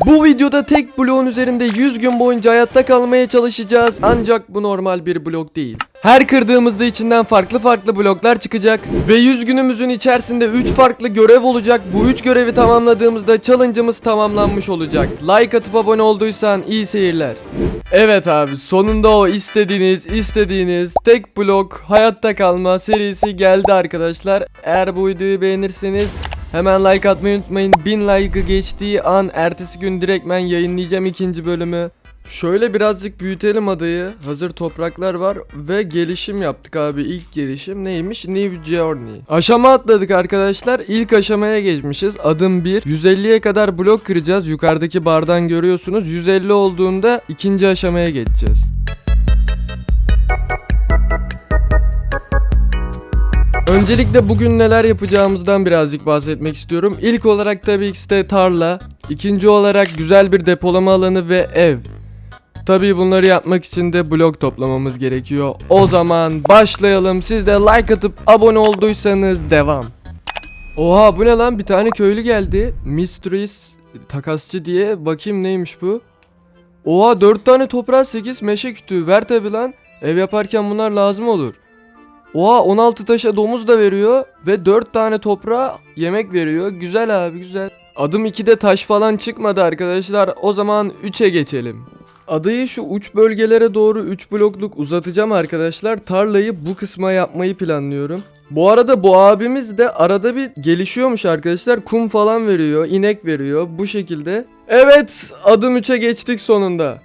Bu videoda tek bloğun üzerinde 100 gün boyunca hayatta kalmaya çalışacağız. Ancak bu normal bir blok değil. Her kırdığımızda içinden farklı farklı bloklar çıkacak. Ve 100 günümüzün içerisinde 3 farklı görev olacak. Bu 3 görevi tamamladığımızda challenge'ımız tamamlanmış olacak. Like atıp abone olduysan iyi seyirler. Evet abi sonunda o istediğiniz istediğiniz tek blok hayatta kalma serisi geldi arkadaşlar. Eğer bu videoyu beğenirseniz hemen like atmayı unutmayın. 1000 like'ı geçtiği an ertesi gün direktmen yayınlayacağım ikinci bölümü. Şöyle birazcık büyütelim adayı. Hazır topraklar var ve gelişim yaptık abi. İlk gelişim neymiş? New Journey. Aşama atladık arkadaşlar. İlk aşamaya geçmişiz. Adım 1. 150'ye kadar blok kıracağız. Yukarıdaki bardan görüyorsunuz. 150 olduğunda ikinci aşamaya geçeceğiz. Öncelikle bugün neler yapacağımızdan birazcık bahsetmek istiyorum. İlk olarak tabii ki de tarla. İkinci olarak güzel bir depolama alanı ve ev. Tabii bunları yapmak için de blok toplamamız gerekiyor. O zaman başlayalım. Siz de like atıp abone olduysanız devam. Oha bu ne lan? Bir tane köylü geldi. Mistress takasçı diye. Bakayım neymiş bu? Oha 4 tane toprağa 8 meşe kütüğü. Ver tabi lan. Ev yaparken bunlar lazım olur. Oha 16 taşa domuz da veriyor ve 4 tane toprağa yemek veriyor. Güzel abi güzel. Adım 2'de taş falan çıkmadı arkadaşlar. O zaman 3'e geçelim. Adayı şu uç bölgelere doğru 3 blokluk uzatacağım arkadaşlar. Tarlayı bu kısma yapmayı planlıyorum. Bu arada bu abimiz de arada bir gelişiyormuş arkadaşlar. Kum falan veriyor, inek veriyor bu şekilde. Evet, adım 3'e geçtik sonunda.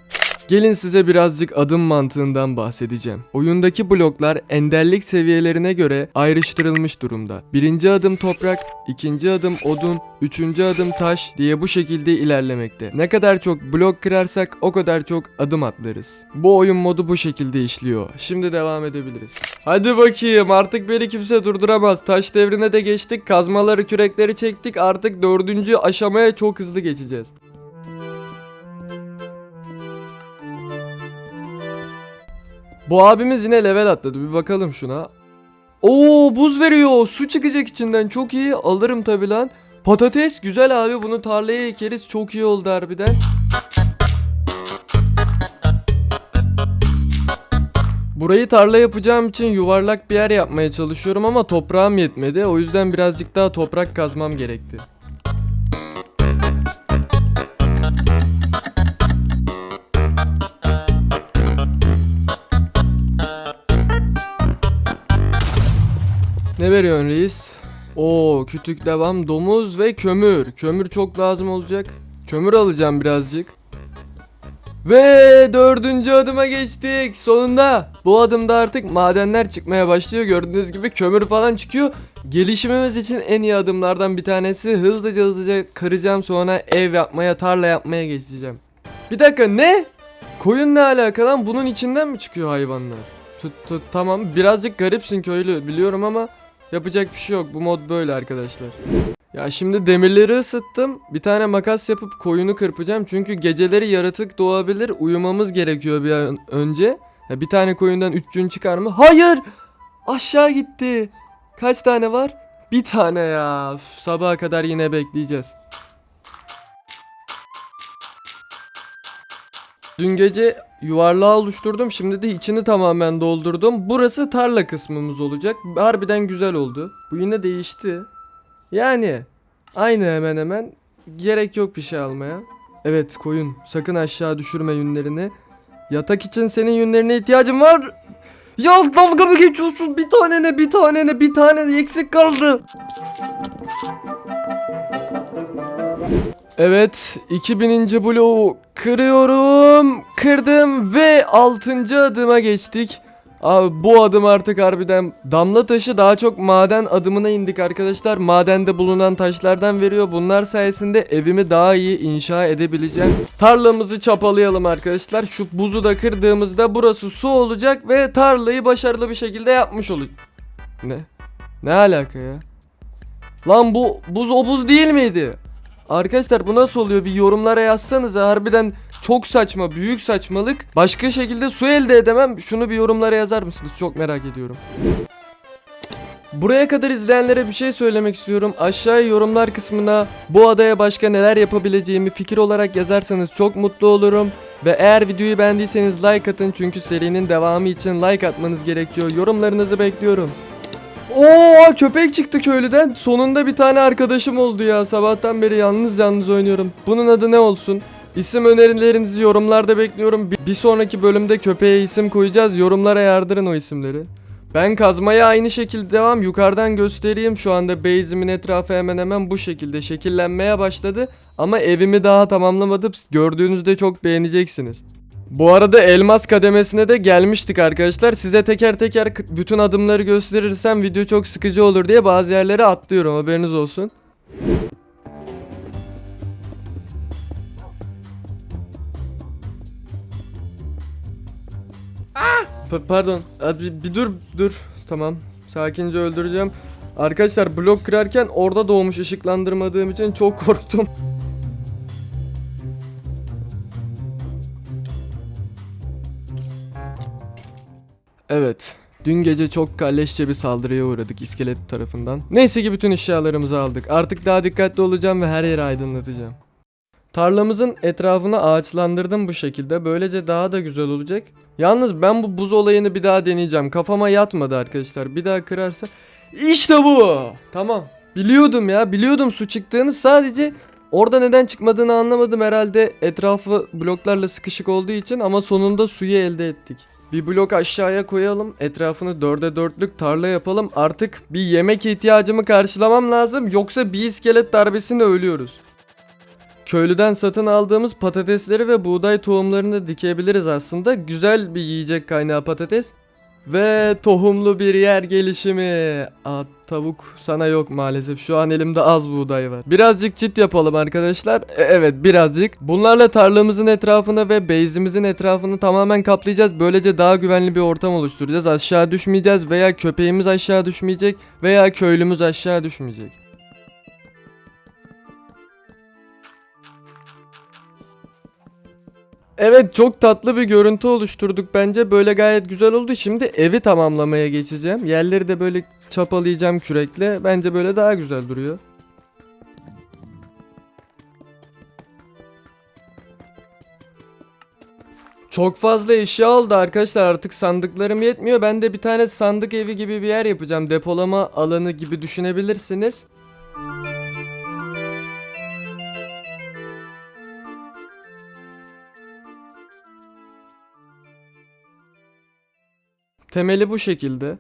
Gelin size birazcık adım mantığından bahsedeceğim. Oyundaki bloklar enderlik seviyelerine göre ayrıştırılmış durumda. Birinci adım toprak, ikinci adım odun, üçüncü adım taş diye bu şekilde ilerlemekte. Ne kadar çok blok kırarsak o kadar çok adım atlarız. Bu oyun modu bu şekilde işliyor. Şimdi devam edebiliriz. Hadi bakayım artık beni kimse durduramaz. Taş devrine de geçtik. Kazmaları kürekleri çektik. Artık dördüncü aşamaya çok hızlı geçeceğiz. Bu abimiz yine level atladı. Bir bakalım şuna. Oo buz veriyor. Su çıkacak içinden. Çok iyi. Alırım tabi lan. Patates güzel abi. Bunu tarlaya ekeriz. Çok iyi oldu harbiden. Burayı tarla yapacağım için yuvarlak bir yer yapmaya çalışıyorum ama toprağım yetmedi. O yüzden birazcık daha toprak kazmam gerekti. Ne veriyorsun reis? Oo kütük devam domuz ve kömür. Kömür çok lazım olacak. Kömür alacağım birazcık. Ve dördüncü adıma geçtik. Sonunda bu adımda artık madenler çıkmaya başlıyor. Gördüğünüz gibi kömür falan çıkıyor. Gelişimimiz için en iyi adımlardan bir tanesi. Hızlıca hızlıca kıracağım sonra ev yapmaya, tarla yapmaya geçeceğim. Bir dakika ne? Koyun ne alaka lan? Bunun içinden mi çıkıyor hayvanlar? Tut, tut, tamam birazcık garipsin köylü biliyorum ama yapacak bir şey yok. Bu mod böyle arkadaşlar. Ya şimdi demirleri ısıttım. Bir tane makas yapıp koyunu kırpacağım. Çünkü geceleri yaratık doğabilir. Uyumamız gerekiyor bir an önce. Ya bir tane koyundan 3 gün çıkar mı? Hayır! Aşağı gitti. Kaç tane var? Bir tane ya. Sabaha kadar yine bekleyeceğiz. Dün gece yuvarlağı oluşturdum. Şimdi de içini tamamen doldurdum. Burası tarla kısmımız olacak. Harbiden güzel oldu. Bu yine değişti. Yani aynı hemen hemen. Gerek yok bir şey almaya. Evet koyun sakın aşağı düşürme yünlerini. Yatak için senin yünlerine ihtiyacım var. Ya dalga mı geçiyorsun? Bir tane ne bir tane ne bir tane ne eksik kaldı. Evet 2000. bloğu kırıyorum. Kırdım ve 6. adıma geçtik. Abi bu adım artık harbiden damla taşı daha çok maden adımına indik arkadaşlar. Madende bulunan taşlardan veriyor. Bunlar sayesinde evimi daha iyi inşa edebileceğim. Tarlamızı çapalayalım arkadaşlar. Şu buzu da kırdığımızda burası su olacak ve tarlayı başarılı bir şekilde yapmış olacak. Ne? Ne alaka ya? Lan bu buz o buz değil miydi? Arkadaşlar bu nasıl oluyor bir yorumlara yazsanıza harbiden çok saçma büyük saçmalık başka şekilde su elde edemem şunu bir yorumlara yazar mısınız çok merak ediyorum Buraya kadar izleyenlere bir şey söylemek istiyorum. Aşağıya yorumlar kısmına bu adaya başka neler yapabileceğimi fikir olarak yazarsanız çok mutlu olurum. Ve eğer videoyu beğendiyseniz like atın çünkü serinin devamı için like atmanız gerekiyor. Yorumlarınızı bekliyorum. Oo köpek çıktı köylüden. Sonunda bir tane arkadaşım oldu ya. Sabahtan beri yalnız yalnız oynuyorum. Bunun adı ne olsun? İsim önerilerinizi yorumlarda bekliyorum. Bir, sonraki bölümde köpeğe isim koyacağız. Yorumlara yardırın o isimleri. Ben kazmaya aynı şekilde devam. Yukarıdan göstereyim. Şu anda base'imin etrafı hemen hemen bu şekilde şekillenmeye başladı. Ama evimi daha tamamlamadım. Gördüğünüzde çok beğeneceksiniz. Bu arada elmas kademesine de gelmiştik arkadaşlar. Size teker teker bütün adımları gösterirsem video çok sıkıcı olur diye bazı yerlere atlıyorum haberiniz olsun. Pa- pardon. Bir, bir dur dur. Tamam. Sakince öldüreceğim. Arkadaşlar blok kırarken orada doğmuş ışıklandırmadığım için çok korktum. Evet. Dün gece çok kalleşçe bir saldırıya uğradık iskelet tarafından. Neyse ki bütün eşyalarımızı aldık. Artık daha dikkatli olacağım ve her yeri aydınlatacağım. Tarlamızın etrafını ağaçlandırdım bu şekilde. Böylece daha da güzel olacak. Yalnız ben bu buz olayını bir daha deneyeceğim. Kafama yatmadı arkadaşlar. Bir daha kırarsa... İşte bu! Tamam. Biliyordum ya. Biliyordum su çıktığını. Sadece orada neden çıkmadığını anlamadım herhalde. Etrafı bloklarla sıkışık olduğu için ama sonunda suyu elde ettik. Bir blok aşağıya koyalım. Etrafını dörde dörtlük tarla yapalım. Artık bir yemek ihtiyacımı karşılamam lazım. Yoksa bir iskelet darbesinde ölüyoruz. Köylüden satın aldığımız patatesleri ve buğday tohumlarını dikebiliriz aslında. Güzel bir yiyecek kaynağı patates. Ve tohumlu bir yer gelişimi. Aa, tavuk sana yok maalesef. Şu an elimde az buğday var. Birazcık çit yapalım arkadaşlar. E, evet birazcık. Bunlarla tarlamızın etrafını ve base'imizin etrafını tamamen kaplayacağız. Böylece daha güvenli bir ortam oluşturacağız. Aşağı düşmeyeceğiz veya köpeğimiz aşağı düşmeyecek veya köylümüz aşağı düşmeyecek. Evet çok tatlı bir görüntü oluşturduk bence. Böyle gayet güzel oldu. Şimdi evi tamamlamaya geçeceğim. Yerleri de böyle çapalayacağım kürekle. Bence böyle daha güzel duruyor. Çok fazla eşya oldu arkadaşlar artık sandıklarım yetmiyor. Ben de bir tane sandık evi gibi bir yer yapacağım. Depolama alanı gibi düşünebilirsiniz. Temeli bu şekilde.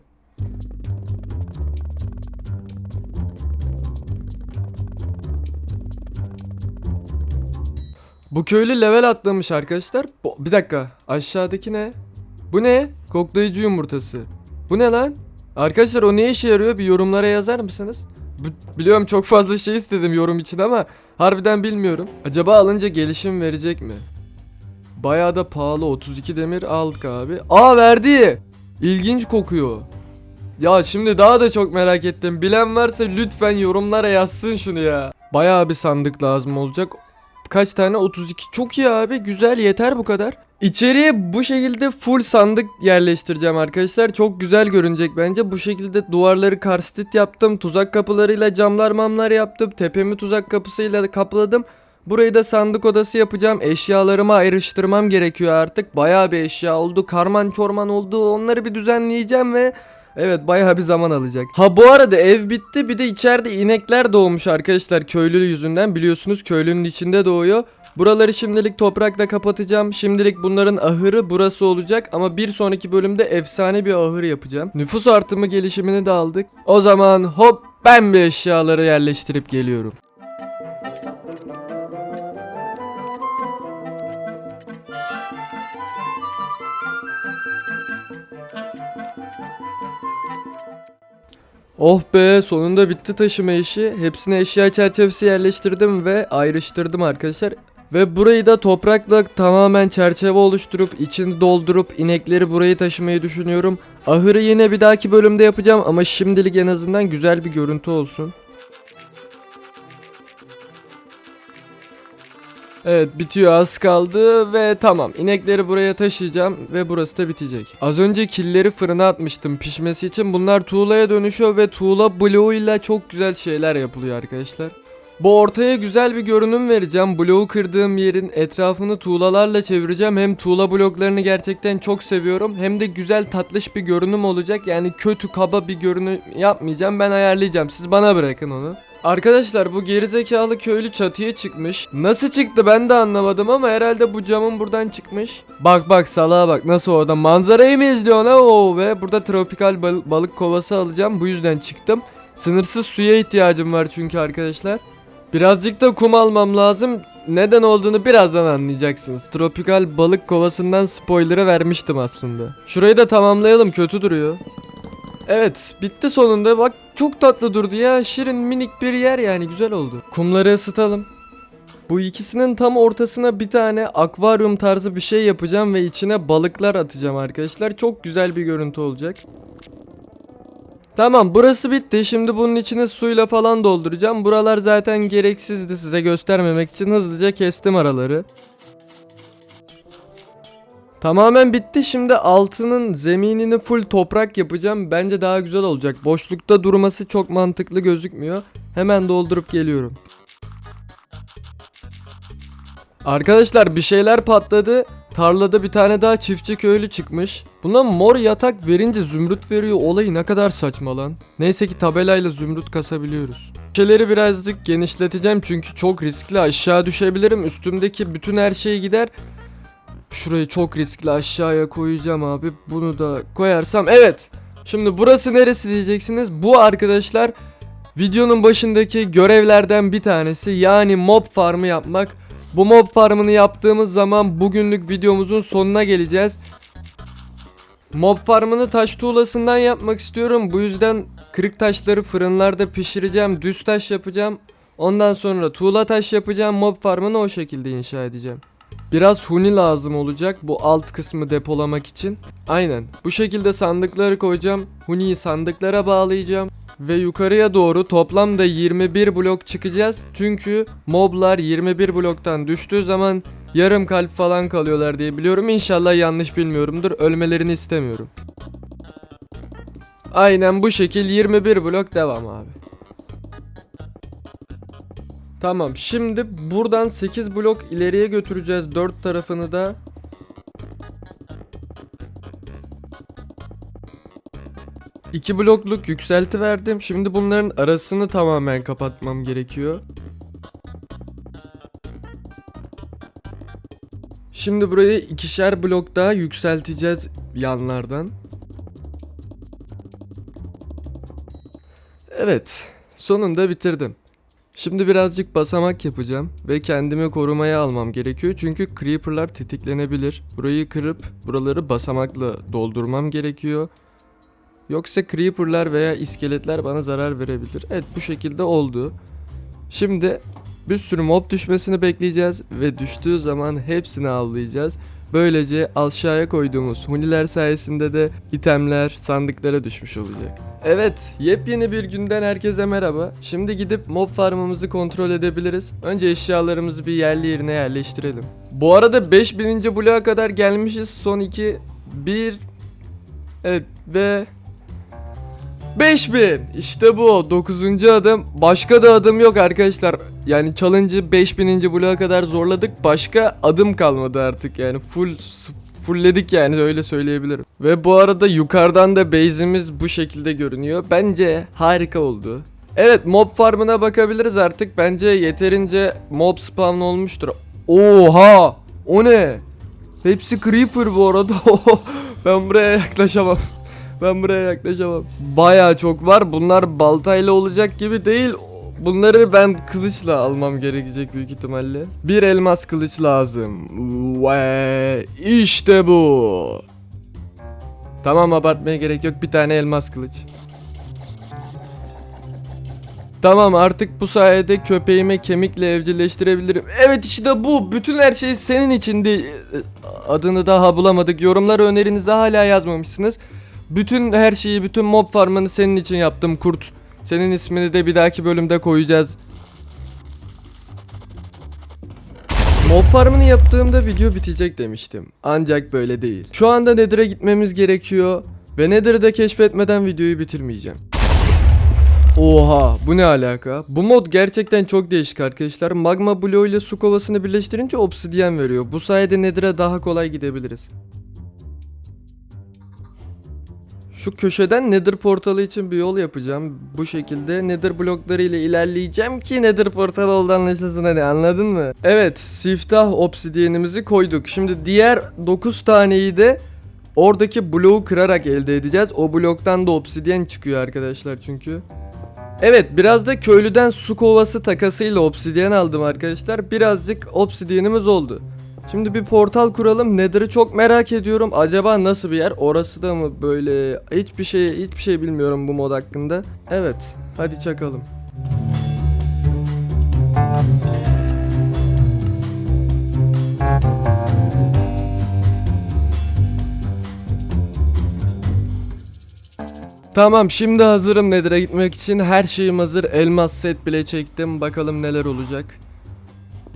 Bu köylü level atlamış arkadaşlar. Bu- bir dakika. Aşağıdaki ne? Bu ne? Koklayıcı yumurtası. Bu ne lan? Arkadaşlar o ne işe yarıyor? Bir yorumlara yazar mısınız? B- biliyorum çok fazla şey istedim yorum için ama harbiden bilmiyorum. Acaba alınca gelişim verecek mi? Bayağı da pahalı 32 demir aldık abi. Aa verdi. İlginç kokuyor. Ya şimdi daha da çok merak ettim. Bilen varsa lütfen yorumlara yazsın şunu ya. Bayağı bir sandık lazım olacak. Kaç tane? 32. Çok iyi abi. Güzel yeter bu kadar. İçeriye bu şekilde full sandık yerleştireceğim arkadaşlar. Çok güzel görünecek bence. Bu şekilde duvarları karstit yaptım. Tuzak kapılarıyla camlar mamlar yaptım. Tepemi tuzak kapısıyla kapladım. Burayı da sandık odası yapacağım. Eşyalarımı ayrıştırmam gerekiyor artık. Bayağı bir eşya oldu. Karman çorman oldu. Onları bir düzenleyeceğim ve Evet bayağı bir zaman alacak. Ha bu arada ev bitti bir de içeride inekler doğmuş arkadaşlar köylü yüzünden. Biliyorsunuz köylünün içinde doğuyor. Buraları şimdilik toprakla kapatacağım. Şimdilik bunların ahırı burası olacak ama bir sonraki bölümde efsane bir ahır yapacağım. Nüfus artımı gelişimini de aldık. O zaman hop ben bir eşyaları yerleştirip geliyorum. Oh be sonunda bitti taşıma işi. Hepsine eşya çerçevesi yerleştirdim ve ayrıştırdım arkadaşlar. Ve burayı da toprakla tamamen çerçeve oluşturup içini doldurup inekleri burayı taşımayı düşünüyorum. Ahırı yine bir dahaki bölümde yapacağım ama şimdilik en azından güzel bir görüntü olsun. Evet bitiyor az kaldı ve tamam inekleri buraya taşıyacağım ve burası da bitecek. Az önce killeri fırına atmıştım pişmesi için bunlar tuğlaya dönüşüyor ve tuğla bloğuyla çok güzel şeyler yapılıyor arkadaşlar. Bu ortaya güzel bir görünüm vereceğim. Bloğu kırdığım yerin etrafını tuğlalarla çevireceğim. Hem tuğla bloklarını gerçekten çok seviyorum. Hem de güzel tatlış bir görünüm olacak. Yani kötü kaba bir görünüm yapmayacağım. Ben ayarlayacağım. Siz bana bırakın onu. Arkadaşlar bu gerizekalı köylü çatıya çıkmış. Nasıl çıktı ben de anlamadım ama herhalde bu camın buradan çıkmış. Bak bak salağa bak nasıl orada manzarayı mı izliyorsun ha o ve burada tropikal bal- balık kovası alacağım. Bu yüzden çıktım. Sınırsız suya ihtiyacım var çünkü arkadaşlar. Birazcık da kum almam lazım. Neden olduğunu birazdan anlayacaksınız. Tropikal balık kovasından spoiler'ı vermiştim aslında. Şurayı da tamamlayalım kötü duruyor. Evet bitti sonunda bak çok tatlı durdu ya şirin minik bir yer yani güzel oldu. Kumları ısıtalım. Bu ikisinin tam ortasına bir tane akvaryum tarzı bir şey yapacağım ve içine balıklar atacağım arkadaşlar. Çok güzel bir görüntü olacak. Tamam burası bitti. Şimdi bunun içine suyla falan dolduracağım. Buralar zaten gereksizdi size göstermemek için hızlıca kestim araları. Tamamen bitti. Şimdi altının zeminini full toprak yapacağım. Bence daha güzel olacak. Boşlukta durması çok mantıklı gözükmüyor. Hemen doldurup geliyorum. Arkadaşlar bir şeyler patladı. Tarlada bir tane daha çiftçi köylü çıkmış. Buna mor yatak verince zümrüt veriyor. Olayı ne kadar saçma lan. Neyse ki tabelayla zümrüt kasabiliyoruz. Şeyleri birazcık genişleteceğim çünkü çok riskli. Aşağı düşebilirim. Üstümdeki bütün her şey gider. Şurayı çok riskli aşağıya koyacağım abi. Bunu da koyarsam evet. Şimdi burası neresi diyeceksiniz. Bu arkadaşlar videonun başındaki görevlerden bir tanesi. Yani mob farmı yapmak. Bu mob farmını yaptığımız zaman bugünlük videomuzun sonuna geleceğiz. Mob farmını taş tuğlasından yapmak istiyorum. Bu yüzden kırık taşları fırınlarda pişireceğim. Düz taş yapacağım. Ondan sonra tuğla taş yapacağım. Mob farmını o şekilde inşa edeceğim. Biraz huni lazım olacak bu alt kısmı depolamak için. Aynen. Bu şekilde sandıkları koyacağım. Huniyi sandıklara bağlayacağım. Ve yukarıya doğru toplamda 21 blok çıkacağız. Çünkü moblar 21 bloktan düştüğü zaman yarım kalp falan kalıyorlar diye biliyorum. İnşallah yanlış bilmiyorumdur. Ölmelerini istemiyorum. Aynen bu şekil 21 blok devam abi. Tamam şimdi buradan 8 blok ileriye götüreceğiz dört tarafını da. İki blokluk yükselti verdim. Şimdi bunların arasını tamamen kapatmam gerekiyor. Şimdi burayı ikişer blok daha yükselteceğiz yanlardan. Evet, sonunda bitirdim. Şimdi birazcık basamak yapacağım ve kendimi korumaya almam gerekiyor çünkü creeperlar tetiklenebilir. Burayı kırıp buraları basamakla doldurmam gerekiyor. Yoksa creeperlar veya iskeletler bana zarar verebilir. Evet bu şekilde oldu. Şimdi bir sürü mob düşmesini bekleyeceğiz ve düştüğü zaman hepsini avlayacağız. Böylece aşağıya koyduğumuz huniler sayesinde de itemler sandıklara düşmüş olacak. Evet, yepyeni bir günden herkese merhaba. Şimdi gidip mob farmımızı kontrol edebiliriz. Önce eşyalarımızı bir yerli yerine yerleştirelim. Bu arada 5000. bloğa kadar gelmişiz. Son 2 1 Evet ve 5000 işte bu. 9. adım. Başka da adım yok arkadaşlar. Yani challenge'ı 5000. bloğa kadar zorladık. Başka adım kalmadı artık. Yani full fullledik yani. Öyle söyleyebilirim. Ve bu arada yukarıdan da base'imiz bu şekilde görünüyor. Bence harika oldu. Evet mob farmına bakabiliriz artık. Bence yeterince mob spawn olmuştur. Oha! O ne? Hepsi creeper bu arada. Ben buraya yaklaşamam ben buraya yaklaşamam. Baya çok var. Bunlar baltayla olacak gibi değil. Bunları ben kılıçla almam gerekecek büyük ihtimalle. Bir elmas kılıç lazım. Ve işte bu. Tamam abartmaya gerek yok. Bir tane elmas kılıç. Tamam artık bu sayede köpeğime kemikle evcilleştirebilirim. Evet işte bu. Bütün her şey senin içindi. Adını daha bulamadık. Yorumlar önerinizi hala yazmamışsınız. Bütün her şeyi, bütün mob farmını senin için yaptım kurt. Senin ismini de bir dahaki bölümde koyacağız. Mob farmını yaptığımda video bitecek demiştim. Ancak böyle değil. Şu anda Nether'a gitmemiz gerekiyor. Ve Nether'ı da keşfetmeden videoyu bitirmeyeceğim. Oha bu ne alaka? Bu mod gerçekten çok değişik arkadaşlar. Magma bloğu ile su kovasını birleştirince obsidyen veriyor. Bu sayede Nether'a daha kolay gidebiliriz. Şu köşeden Nether portalı için bir yol yapacağım. Bu şekilde Nether blokları ile ilerleyeceğim ki Nether portalı olduğu anlaşılsın hani anladın mı? Evet siftah obsidyenimizi koyduk. Şimdi diğer 9 taneyi de oradaki bloğu kırarak elde edeceğiz. O bloktan da obsidyen çıkıyor arkadaşlar çünkü. Evet biraz da köylüden su kovası takasıyla obsidyen aldım arkadaşlar. Birazcık obsidyenimiz oldu. Şimdi bir portal kuralım. Nether'ı çok merak ediyorum. Acaba nasıl bir yer? Orası da mı böyle? Hiçbir şey hiçbir şey bilmiyorum bu mod hakkında. Evet. Hadi çakalım. Tamam şimdi hazırım Nether'a gitmek için. Her şeyim hazır. Elmas set bile çektim. Bakalım neler olacak.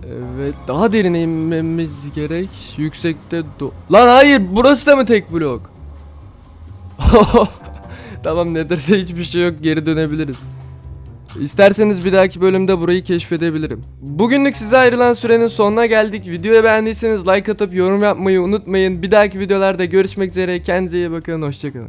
Evet daha derine inmemiz gerek. Yüksekte do... Lan hayır burası da mı tek blok? tamam Nether'da hiçbir şey yok geri dönebiliriz. İsterseniz bir dahaki bölümde burayı keşfedebilirim. Bugünlük size ayrılan sürenin sonuna geldik. Videoyu beğendiyseniz like atıp yorum yapmayı unutmayın. Bir dahaki videolarda görüşmek üzere. Kendinize iyi bakın. Hoşçakalın.